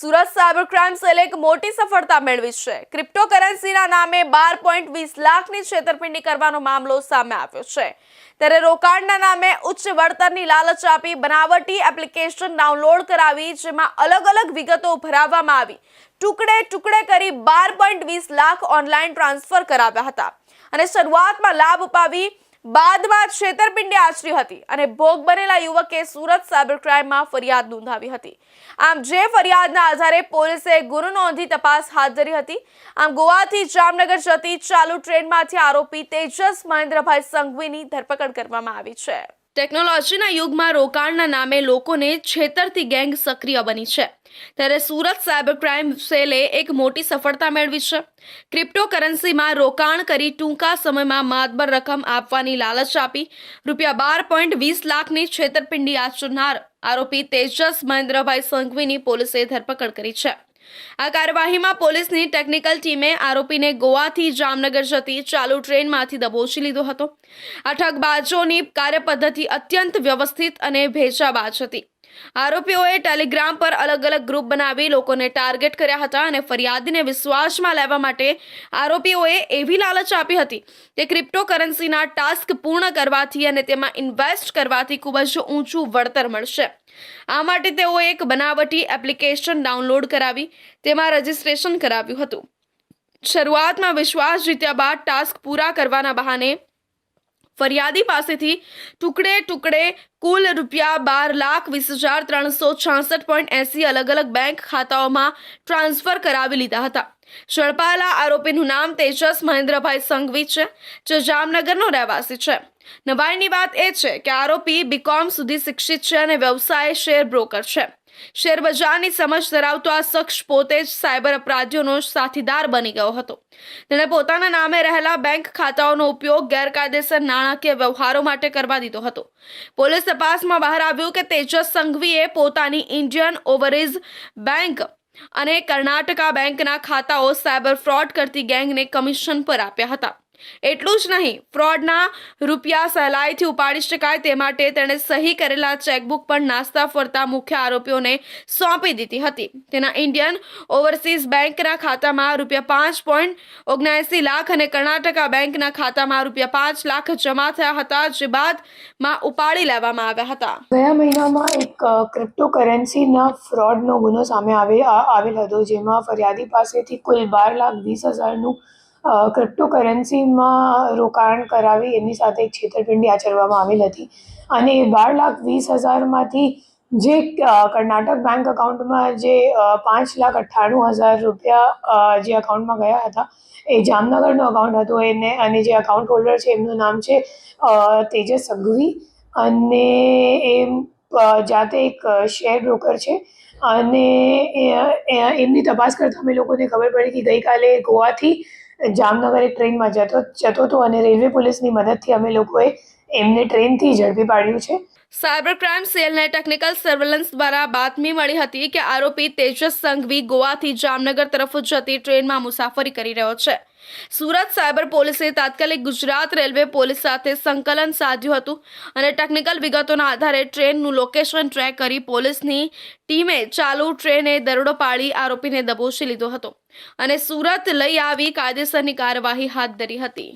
Surat cyber crime સેલે એક મોટી સફળતા મેળવી છે. ક્રિપ્ટોકરન્સીના નામે બાર પોઈન્ટ વીસ લાખની છેતરપિંડી કરવાનો મામલો સામે આવ્યો છે. ત્યારે રોકાણના નામે ઉચ્ચ વળતરની લાલચ આપી બનાવટી એપ્લિકેશન ડાઉનલોડ કરાવી, જેમાં અલગ અલગ વિગતો ભરાવવામાં આવી. ટુકડે ટુકડે કરી બાર પોઈન્ટ વીસ લાખ ઓનલાઈન ટ્રાન્સફર કરાવ્યા હતા. અને શરૂઆતમાં લાભ અપાવી બાદમાં છેતરપિંડી આચરી હતી અને ભોગ બનેલા યુવકે સુરત સાયબર ક્રાઇમમાં ફરિયાદ નોંધાવી હતી. આમ જે ફરિયાદના આધારે પોલીસે ગુનો નોંધી તપાસ હાથ ધરી હતી. આમ ગોવાથી જામનગર જતી ચાલુ ટ્રેનમાંથી આરોપી તેજસ મહેન્દ્રભાઈ સંઘવીની ધરપકડ કરવામાં આવી છે. ટેકનોલોજીના યુગમાં રોકાણના નામે લોકોને છેતરતી ગેંગ સક્રિય બની છે. ત્યારે સુરત સાયબર ક્રાઇમ સેલે એક મોટી સફળતા મેળવી છે. ક્રિપ્ટોકરન્સીમાં રોકાણ કરી ટૂંકા સમયમાં માતબર રકમ આપવાની લાલચ આપી. રૂપિયા બાર પોઈન્ટ વીસ લાખની છેતરપિંડી આચરનાર આરોપી તેજસ મહેન્દ્રભાઈ સંઘવીની પોલીસે ધરપકડ કરી છે. આ કાર્યવાહીમાં પોલીસની ટેકનિકલ ટીમે આરોપીને ગોવાથી જામનગર જતી ચાલુ ટ્રેનમાંથી દબોચી લીધો હતો. આ ઠગબાજોની કાર્યપદ્ધતિ અત્યંત વ્યવસ્થિત અને ભેજાબાજ હતી. આરોપીઓએ ટેલિગ્રામ પર અલગ અલગ ગ્રુપ બનાવી લોકોને ટાર્ગેટ કર્યા હતા અને ફરિયાદીને વિશ્વાસમાં લેવા માટે આરોપીઓએ એવી લાલચ આપી હતી કે ક્રિપ્ટોકરન્સીના ટાસ્ક પૂર્ણ કરવાથી અને તેમાં ઇન્વેસ્ટ કરવાથી ખૂબ જ ઊંચું વળતર મળશે. આ માટે તેઓએ એક બનાવટી એપ્લિકેશન ડાઉનલોડ કરાવી, તેમાં રજિસ્ટ્રેશન કરાવ્યું હતું. શરૂઆતમાં વિશ્વાસ જીત્યા બાદ ટાસ્ક પૂરા કરવાના બહાને ફરિયાદી પાસેથી ટુકડે ટુકડે કુલ રૂપિયા બાર લાખ વીસ હજાર ત્રણસો છાસઠ પોઈન્ટ એસી અલગ અલગ બેંક ખાતાઓમાં ટ્રાન્સફર કરાવી લીધા હતા. ઝડપાયેલા આરોપીનું નામ તેજસ મહેન્દ્રભાઈ સંઘવી છે, જે જામનગરનો રહેવાસી છે. નવાઈની વાત એ છે કે આરોપી બીકોમ સુધી શિક્ષિત છે અને વ્યવસાય શેર બ્રોકર છે. શેર બજારની સમજ ધરાવતો આ શખ્સ પોતે જ સાયબર અપરાધીઓનો સાથીદાર બની ગયો હતો. તેણે પોતાના નામે રહેલા બેંક ખાતાઓનો ઉપયોગ ગેરકાયદેસર નાણાકીય વ્યવહારો માટે કરવા દીધો હતો. પોલીસ તપાસમાં બહાર આવ્યું કે તેજસ સંઘવીએ પોતાની ઇન્ડિયન ઓવરસીઝ બેંક અને કર્ણાટકા બેંકના ખાતાઓ સાયબર ફ્રોડ કરતી ગેંગને કમિશન પર આપ્યા હતા. એટલું જ નહીં, ફ્રોડના રૂપિયા સહેલાઈથી ઉપાડી શકાય તે માટે તેણે સહી કરેલા ચેકબુક પણ નાસ્તા ફરતા મુખ્ય આરોપીઓને સોંપી દીધી હતી. તેના ઇન્ડિયન ઓવરસીઝ બેંકના ખાતામાં રૂપિયા પાંચ પોઈન્ટ ઓગણસી લાખ અને કર્ણાટકા બેંકના ખાતામાં રૂપિયા પાંચ લાખ જમા થયા હતા, જે બાદમાં ઉપાડી લેવામાં આવ્યા હતા. ગયા મહિનામાં એક ક્રિપ્ટોકરન્સીના ફ્રોડનો ગુનો સામે આવે આવેલ હતો, જેમાં ફરિયાદી પાસેથી કુલ બાર લાખ વીસ હજારનું ક્રિપ્ટોકરન્સીમાં રોકાણ કરાવી એમની સાથે એક છેતરપિંડી આચરવામાં આવેલ હતી. અને બાર લાખ વીસ હજારમાંથી જે કર્ણાટક બેંક એકાઉન્ટમાં જે પાંચ લાખ અઠ્ઠાણું હજાર રૂપિયા જે અકાઉન્ટમાં ગયા હતા, એ જામનગરનું અકાઉન્ટ હતું એને, અને જે અકાઉન્ટ હોલ્ડર છે એમનું નામ છે તેજસ સંઘવી અને એ જાતે એક શેર બ્રોકર છે. અને એમની તપાસ કરતાં અમે લોકોને ખબર પડી કે ગઈકાલે ગોવાથી જામનગર એક ટ્રેનમાં જતો જતો હતો અને રેલવે પોલીસની મદદથી અમે લોકોએ એમને ટ્રેનથી ઝડપી પાડ્યું છે. સાયબર ક્રાઇમ સેલને ટેકનિકલ સર્વેલન્સ દ્વારા બાતમી મળી હતી કે આરોપી તેજસ સંઘવી ગોવાથી જામનગર તરફ જતી ટ્રેનમાં મુસાફરી કરી રહ્યો છે. સુરત સાયબર પોલીસે તાત્કાલિક ગુજરાત રેલવે પોલીસ સાથે સંકલન સાધ્યું હતું અને ટેકનિકલ વિગતોના આધારે ટ્રેનનું લોકેશન ટ્રેક કરી પોલીસની ટીમે ચાલુ ટ્રેને દરોડો પાડી આરોપીને દબોચી લીધો હતો અને સુરત લઈ આવી કાયદેસરની કાર્યવાહી હાથ ધરી હતી.